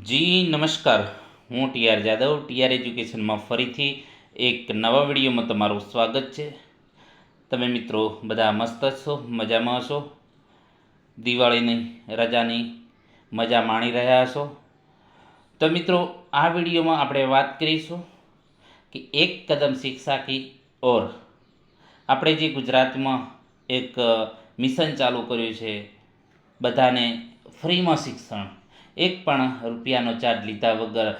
જી, નમસ્કાર. હું TR Jadav TR એજ્યુકેશનમાં ફરીથી એક નવા વિડીયોમાં તમારું સ્વાગત છે. તમે મિત્રો બધા મસ્ત છો મજામાં હશો? દિવાળીની રજાની મજા માણી રહ્યા હશો? તો મિત્રો, આ વિડીયોમાં આપણે વાત કરીશું કે એક કદમ શિક્ષા કી ઓર. આપણે જે ગુજરાતમાં એક મિશન ચાલુ કર્યું છે, બધાને ફ્રીમાં શિક્ષણ. એક પણ રૂપિયાનો ચાર્જ લીધા વગર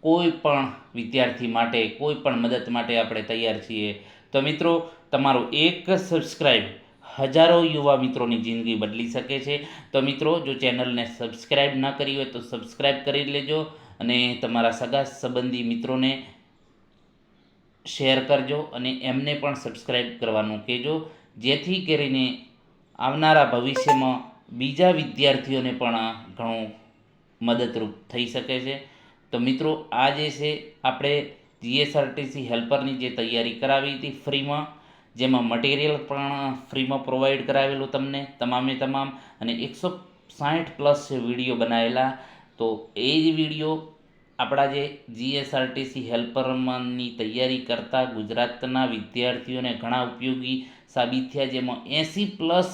કોઈ પણ વિદ્યાર્થી માટે, કોઈ પણ મદદ માટે આપણે તૈયાર છીએ. તો મિત્રો, તમારો એક સબસ્ક્રાઈબ હજારો યુવા મિત્રોની જિંદગી બદલી શકે છે. તો મિત્રો, જો ચેનલને સબસ્ક્રાઈબ ન કરી હોય તો સબસ્ક્રાઈબ કરી લેજો અને તમારા સગા સંબંધી મિત્રોને શેર કરજો અને એમને પણ સબસ્ક્રાઈબ કરવાનું કહેજો. જેથી કરીને આવનારા ભવિષ્યમાં બીજા વિદ્યાર્થીઓને પણ ઘણું મદદરૂપ થઈ શકે છે. તો મિત્રો, આ જે છે, આપણે જીએસઆરટીસી હેલ્પરની જે તૈયારી કરાવી હતી ફ્રીમાં, જેમાં મટીરિયલ પણ ફ્રીમાં પ્રોવાઈડ કરાવેલું તમને તમામે તમામ, અને એકસો સાઠ પ્લસ વીડિયો બનાવેલા. તો એ જ વીડિયો આપણા જે જીએસઆરટીસી હેલ્પરની તૈયારી કરતા ગુજરાતના વિદ્યાર્થીઓને ઘણા ઉપયોગી સાબિત થયા, જેમાં એંસી પ્લસ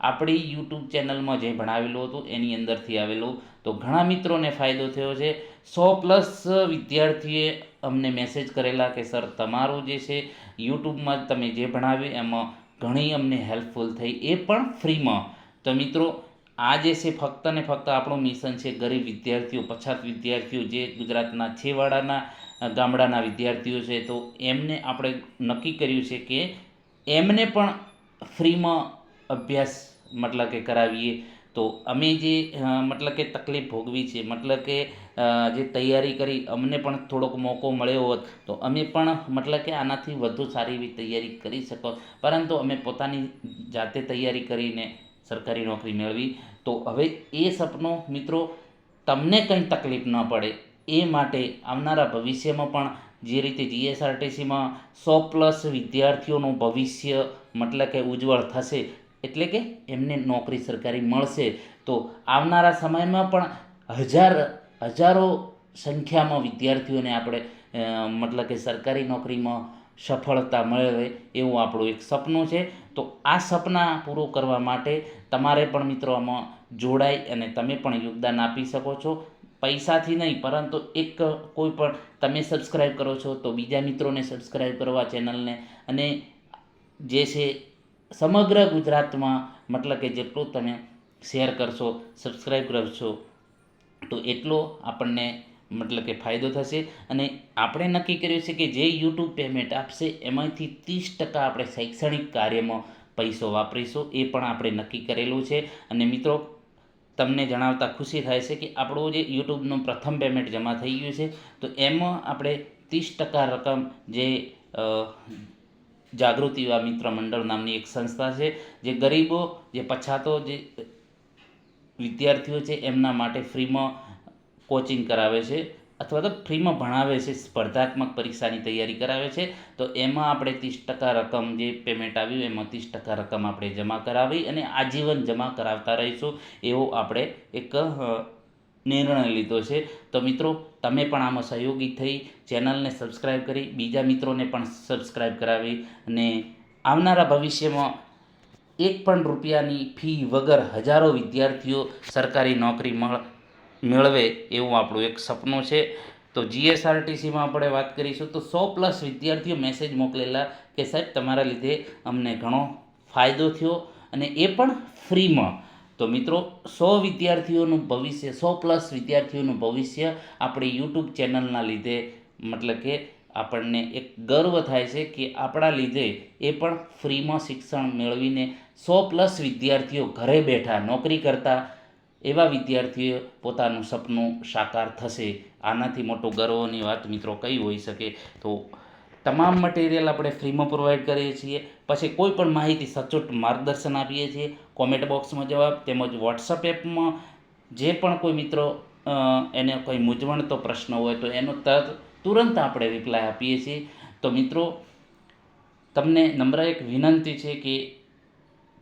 આપણી યુટ્યુબ ચેનલમાં જે ભણાવેલું હતું, એની અંદરથી આવેલું તો ઘણા મિત્રોને ફાયદો થયો છે. સો પ્લસ વિદ્યાર્થીએ અમને મેસેજ કરેલા કે, સર, તમારું જે છે, યુટ્યુબમાં તમે જે ભણાવ્યું, એમાં ઘણી અમને હેલ્પફુલ થઈ. એ પણ ફ્રીમાં. તો મિત્રો, આ જે છે, ફક્ત ને ફક્ત આપણું મિશન છે, ગરીબ વિદ્યાર્થીઓ, પછાત વિદ્યાર્થીઓ, જે ગુજરાતના છેવાડાના ગામડાના વિદ્યાર્થીઓ છે, તો એમને આપણે નક્કી કર્યું છે કે, એમને પણ ફ્રીમાં અભ્યાસ, મતલબ કે કરાવીએ. તો અમે જે મતલબ કે તકલીફ ભોગવી છે, મતલબ કે જે તૈયારી કરી, અમને પણ થોડોક મોકો મળ્યો હોત, તો અમે પણ મતલબ કે આનાથી વધુ સારી એવી તૈયારી કરી શકો. પરંતુ અમે પોતાની જાતે તૈયારી કરીને સરકારી નોકરી મેળવી. તો હવે એ સપનું મિત્રો તમને કંઈ તકલીફ ન પડે, એ માટે આવનારા ભવિષ્યમાં પણ જે રીતે જીએસઆરટીસીમાં સો પ્લસ વિદ્યાર્થીઓનું ભવિષ્ય મતલબ કે ઉજ્જવળ થશે એટલે કે એમને નોકરી સરકારી મળશે. તો આવનારા સમયમાં પણ હજાર, હજારો સંખ્યામાં વિદ્યાર્થીઓને આપણે મતલબ કે સરકારી નોકરીમાં સફળતા મળે એવું આપણું એક સપનું છે. તો આ સપના પૂરું કરવા માટે તમારે પણ મિત્રો આમાં જોડાઈ અને તમે પણ યોગદાન આપી શકો છો. પૈસાથી નહીં, પરંતુ એક કોઈ પણ તમે સબસ્ક્રાઈબ કરો છો તો બીજા મિત્રોને સબસ્ક્રાઈબ કરવા ચેનલને અને જે છે સમગ્ર ગુજરાતમાં, મતલબ કે જેટલું તમે શેર કરશો સબસ્ક્રાઈબ કરશો, તો એટલો આપણને મતલબ કે ફાયદો થશે. અને આપણે નક્કી કર્યું છે કે જે યુટ્યુબ પેમેન્ટ આપશે, એમાંથી ત્રીસ ટકા આપણે શૈક્ષણિક કાર્યમાં પૈસો વાપરીશું. એ પણ આપણે નક્કી કરેલું છે. અને મિત્રો, તમને જણાવતા ખુશી થાય છે કે આપણું જે યુટ્યુબનું પ્રથમ પેમેન્ટ જમા થઈ ગયું છે. તો એમાં આપણે ત્રીસ ટકા રકમ જે જાગૃતિ યુવા મિત્ર મંડળ નામની એક સંસ્થા છે, જે ગરીબો, જે પછાતો જે વિદ્યાર્થીઓ છે, એમના માટે ફ્રીમાં કોચિંગ કરાવે છે, અથવા તો ફ્રીમાં ભણાવે છે, સ્પર્ધાત્મક પરીક્ષાની તૈયારી કરાવે છે, તો એમાં આપણે ત્રીસ ટકા રકમ જે પેમેન્ટ આવ્યું, એમાં ત્રીસ ટકા રકમ આપણે જમા કરાવી અને આજીવન જમા કરાવતા રહીશું, એવો આપણે એક નિર્ણય લીધો છે. તો મિત્રો, તમે પણ આમાં સહયોગી થઈ ચેનલને સબસ્ક્રાઈબ કરી, બીજા મિત્રોને પણ સબસ્ક્રાઈબ કરાવી અને આવનારા ભવિષ્યમાં એક પણ રૂપિયાની ફી વગર હજારો વિદ્યાર્થીઓ સરકારી નોકરી મળ, મેળવે એવું આપણું એક સપનું છે. તો જીએસઆરટીસીમાં આપણે વાત કરીશું તો સો પ્લસ વિદ્યાર્થીઓ મેસેજ મોકલેલા કે સાહેબ, તમારા લીધે અમને ઘણો ફાયદો થયો અને એ પણ ફ્રીમાં. તો મિત્રો, સો વિદ્યાર્થીઓનું ભવિષ્ય, સો પ્લસ વિદ્યાર્થીઓનું ભવિષ્ય આપણી યુટ્યુબ ચેનલના લીધે, મતલબ કે આપણને એક ગર્વ થાય છે કે આપણા લીધે એ પણ ફ્રીમાં શિક્ષણ મેળવીને સો પ્લસ વિદ્યાર્થીઓ ઘરે બેઠા નોકરી કરતા, એવા વિદ્યાર્થીઓ પોતાનું સપનું સાકાર થશે. આનાથી મોટો ગર્વની વાત મિત્રો કઈ હોઈ શકે? તો તમામ મટીરિયલ આપણે ફ્રીમાં પ્રોવાઈડ કરીએ છીએ. પછી કોઈ પણ માહિતી સચોટ માર્ગદર્શન આપીએ છીએ કોમેન્ટ બોક્સમાં જવાબ તેમજ વોટ્સઅપ એપમાં જે પણ કોઈ મિત્રો એને કોઈ મૂંઝવણતો પ્રશ્ન હોય તો એનો તરત તુરંત આપણે રિપ્લાય આપીએ છીએ. તો મિત્રો, તમને નમ્ર એક વિનંતી છે કે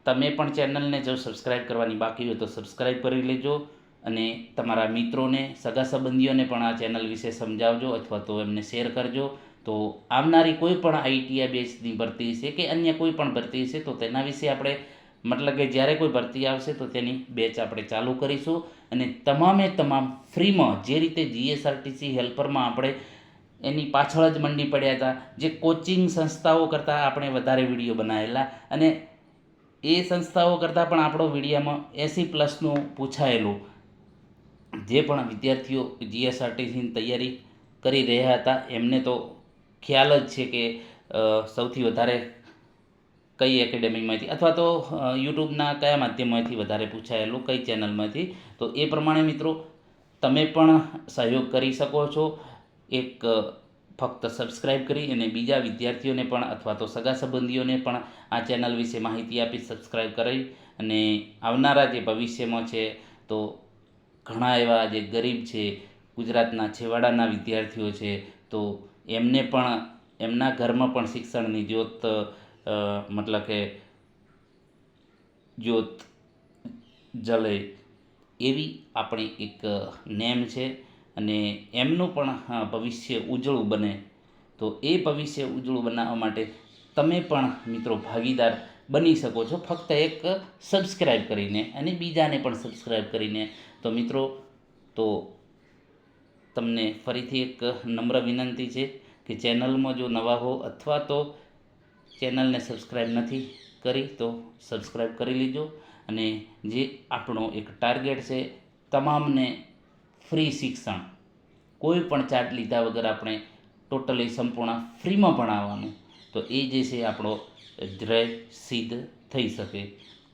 તમે પણ ચેનલને જો સબસ્ક્રાઈબ કરવાની બાકી હોય તો સબસ્ક્રાઈબ કરી લેજો અને તમારા મિત્રોને, સગા સંબંધીઓને પણ આ ચેનલ વિશે સમજાવજો અથવા તો એમને શેર કરજો. તો આવનારી કોઈ પણ આઈટીઆઈ બેચની ભરતી છે કે અન્ય કોઈ પણ ભરતી છે, તો તેના વિશે આપણે મતલબ કે જ્યારે કોઈ ભરતી આવશે, તો તેની બેચ આપણે ચાલુ કરીશું. અને તમામે તમામ ફ્રીમાં જે રીતે જીએસઆરટીસી હેલ્પરમાં આપણે એની પાછળ જ મંડી પડ્યા હતા, જે કોચિંગ સંસ્થાઓ કરતાં આપણે વધારે વીડિયો બનાવેલા. અને એ સંસ્થાઓ કરતાં પણ આપણો વિડીયામાં એંસી પ્લસનું પૂછાયેલું, જે પણ વિદ્યાર્થીઓ જીએસઆરટીસીની તૈયારી કરી રહ્યા હતા, એમને તો ખ્યાલ જ છે કે સૌથી વધારે કઈ એકેડેમીમાંથી અથવા તો યુટ્યુબના કયા માધ્યમમાંથી વધારે પૂછાયેલું, કઈ ચેનલમાંથી? તો એ પ્રમાણે મિત્રો, તમે પણ સહયોગ કરી શકો છો. એક ફક્ત સબસ્ક્રાઈબ કરી અને બીજા વિદ્યાર્થીઓને પણ અથવા તો સગા સંબંધીઓને પણ આ ચેનલ વિશે માહિતી આપી સબસ્ક્રાઇબ કરી અને આવનારા જે ભવિષ્યમાં છે, તો ઘણા એવા જે ગરીબ છે, ગુજરાતના છેવાડાના વિદ્યાર્થીઓ છે, તો એમને પણ, એમના ઘરમાં પણ શિક્ષણની જ્યોત મતલબ કે જ્યોત જલે એવી આપણી એક નેમ છે અને એમનું પણ ભવિષ્ય ઉજળું બને. તો એ ભવિષ્ય ઉજળું બનાવવા માટે તમે પણ, મિત્રો, ભાગીદાર બની શકો છો. ફક્ત એક સબસ્ક્રાઈબ કરીને અને બીજાને પણ સબસ્ક્રાઈબ કરીને. તો મિત્રો, તો તમને ફરીથી એક નમ્ર વિનંતી છે કે ચેનલમાં જો નવા હો અથવા તો ચેનલને સબસ્ક્રાઈબ નથી કરી, તો સબસ્ક્રાઈબ કરી લીજો. અને જે આપણો એક ટાર્ગેટ છે તમામને ફ્રી શિક્ષણ, કોઈ પણ ચાર્જ લીધા વગર આપણે ટોટલી સંપૂર્ણ ફ્રીમાં ભણાવવાનું, તો એ જે છે આપણો ધ્યેય સિદ્ધ થઈ શકે.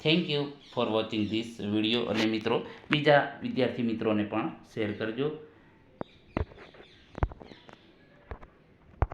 Thank you for watching this video અને મિત્રો, બીજા વિદ્યાર્થી મિત્રોને પણ શેર કરજો.